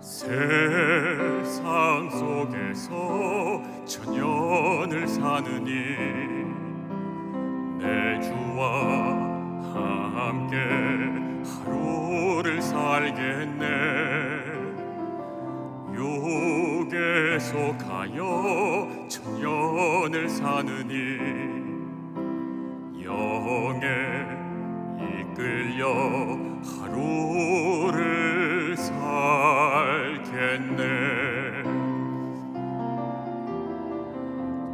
세상 속에서 천년을 사느니 내 주와 함께 하루를 살겠네. 육에 속하여 천년을 사느니 영에 이끌려 살겠네.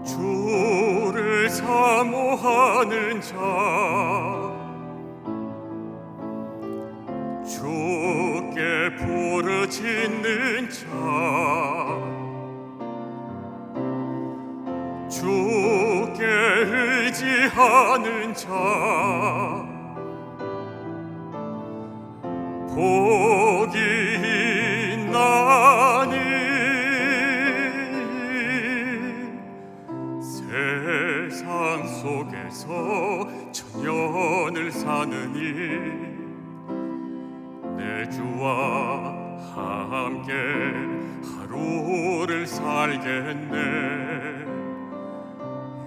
주를 사모하는 자 주께 부르짖는 자 주께 의지하는 자 복이 세상 속에서 천년을 사느니 내 주와 함께 하루를 살겠네.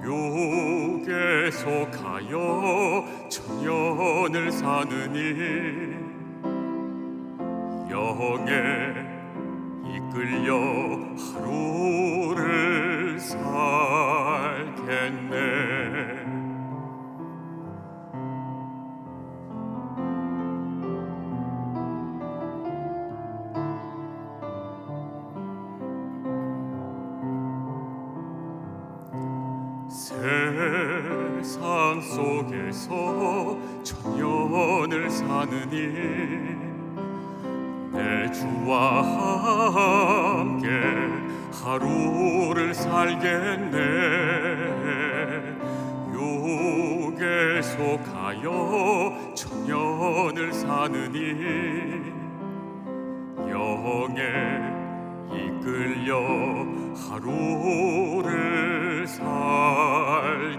육에 속하여 천년을 사느니 영에 이끌려 하루 세상 속에서 천년을 사느니 내 주와 함께 하루를 살겠네. 육에 속하여 천년을 사느니 영에 이끌려 하루를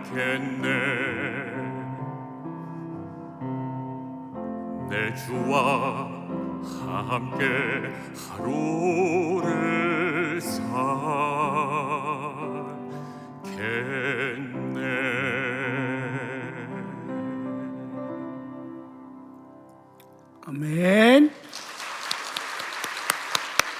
할 텐데 내 주와 함께 하루를 살겠네. 아멘.